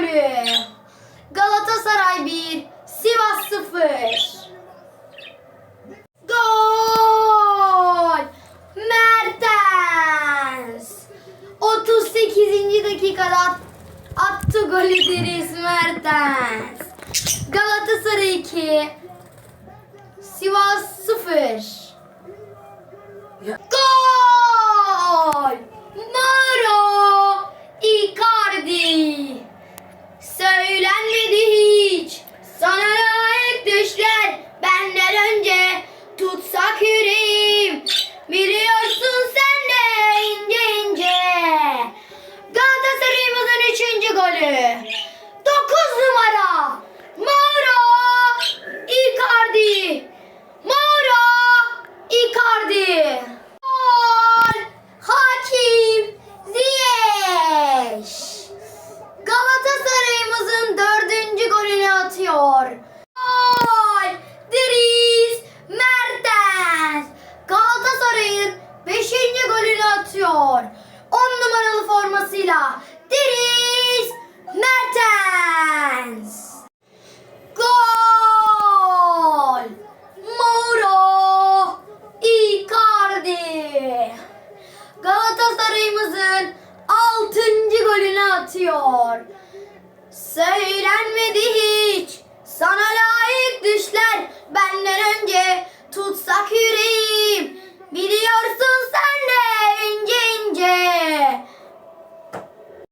golü. Galatasaray 1, Sivas 0. Gol! Mertens! 38. dakikada attı golü Deniz Mertens. Galatasaray 2, Sivas 0. Gol! Golü. 9 numara. Mauro Icardi. Mauro Icardi. Gol. Hakim Ziyech. Galatasaray'ımızın dördüncü golünü atıyor. Gol! Dries Mertens. Galatasaray'ın beşinci golünü atıyor. On numaralı formasıyla Dries Mertens. Gol! Mauro Icardi. Galatasaray'ımızın 6. golünü atıyor. Söylenmedi hiç. Sana layık düşler benden önce tutsak yüreğim. Biliyorsun sen.